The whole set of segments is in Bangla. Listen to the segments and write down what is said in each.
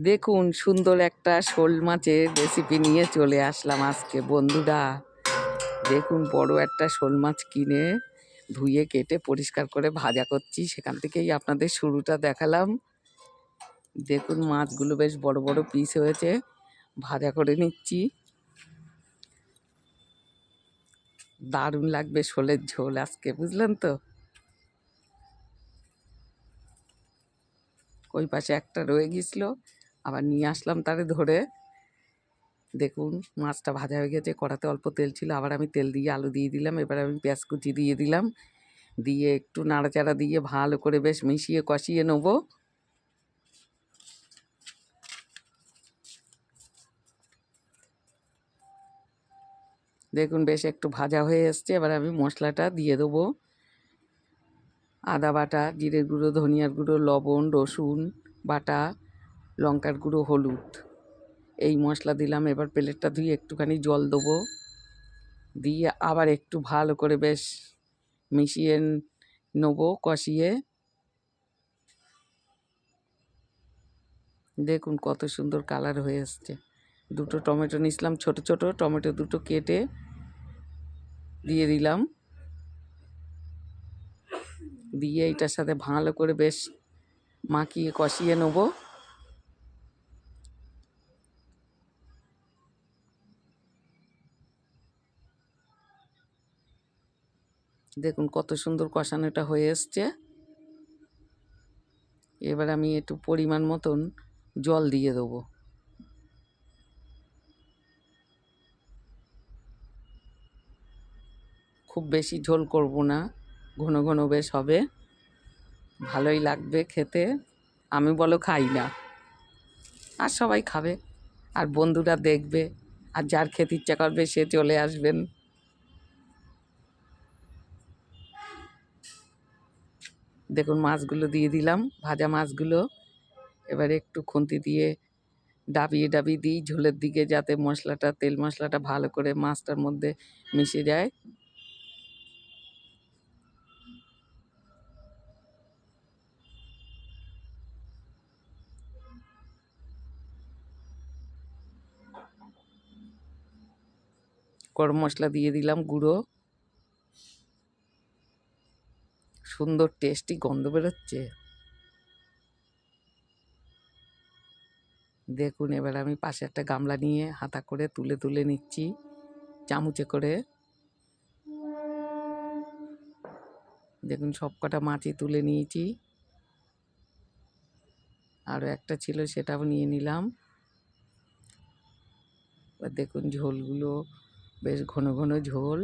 দেখুন, সুন্দর একটা শোল মাছের রেসিপি নিয়ে চলে আসলাম আজকে, বন্ধুরা। দেখুন, বড় একটা শোল মাছ কিনে ধুয়ে, কেটে, পরিষ্কার করে ভাজা করছি। সেখান থেকেই আপনাদের শুরুটা দেখালাম। দেখুন, মাছগুলো বেশ বড় বড় পিস হয়েছে। ভাজা করে নিচ্ছি। দারুণ লাগবে শোলের ঝোল আজকে, বুঝলেন তো? ওই পাশে একটা রয়ে গেছিল। আবার নিয়ে আসলাম তারে ধরে। দেখুন, মাছটা ভাজা হয়ে গেছে, কড়াতে অল্প তেল ছিল, আবার আমি তেল দিয়ে আলু দিয়ে দিলাম, এবার আমি পেঁয়াজ কুচি দিয়ে দিলাম। দিয়ে একটু নাড়াচাড়া দিয়ে ভালো করে বেশ মিশিয়ে কষিয়ে নেব। দেখুন, বেশ একটু ভাজা হয়ে এসছে, এবার আমি মশলাটা দিয়ে দেবো। আদা বাটা, জিরের গুঁড়ো, ধনিয়ার গুঁড়ো, লবণ, রসুন বাটা লঙ্কার গুঁড়ো, হলুদ। এই মশলা দিলাম, এবার প্লেটটা ধুয়ে একটুখানি জল দেবো। দিয়ে আবার একটু ভালো করে বেশ মিশিয়ে নেব, কষিয়ে। দেখুন কত সুন্দর কালার হয়ে এসছে। দুটো টমেটো নিয়েছিলাম, ছোট ছোট টমেটো দুটো কেটে দিয়ে দিলাম। দিয়ে এটার সাথে ভালো করে বেশ মাখিয়ে, কষিয়ে নেব। দেখুন কত সুন্দর কষানোটা হয়ে এসছে। এবার আমি একটু পরিমাণ মতন জল দিয়ে দেবো। খুব বেশি ঝোল করব না, ঘন ঘন বেশ হবে। ভালোই লাগবে খেতে, আমি বলো খাই না। আর সবাই খাবে, আর বন্ধুরা দেখবে, আর যার খেতে ইচ্ছা করবে সে চলে আসবেন। দেখুন, মাছগুলো দিয়ে দিলাম, ভাজা মাছগুলো। এবারে একটু খুন্তি দিয়ে ডাবিয়ে ডাবিয়ে দিই, ঝোলের দিকে যাতে মশলাটা, তেল মশলাটা ভালো করে মাছটার মধ্যে মিশে যায়। গরম মশলা দিয়ে দিলাম গুঁড়ো। সুন্দর টেস্টি গন্ধ বেরোচ্ছে। দেখুন, এবার আমি পাশে একটা গামলা নিয়ে হাতা করে তুলে তুলে নিচ্ছি, চামচে করে। দেখুন সব কটা মাছই তুলে নিয়েছি। আরও একটা ছিল, সেটাও নিয়ে নিলাম। দেখুন, ঝোলগুলো বেশ ঘন ঘন ঝোল।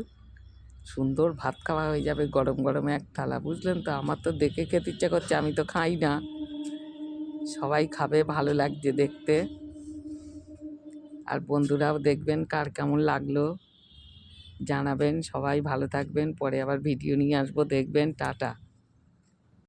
সুন্দর ভাত খাওয়া হয়ে যাবে, গরম গরমে এক থালা, বুঝলেন তো? আমার তো দেখে খেতে ইচ্ছা করছে, আমি তো খাই না। সবাই খাবে, ভালো লাগছে দেখতে। আর বন্ধুরাও দেখবেন কার কেমন লাগল, জানাবেন। সবাই ভালো থাকবেন, পরে আবার ভিডিও নিয়ে আসব, দেখবেন, টাটা।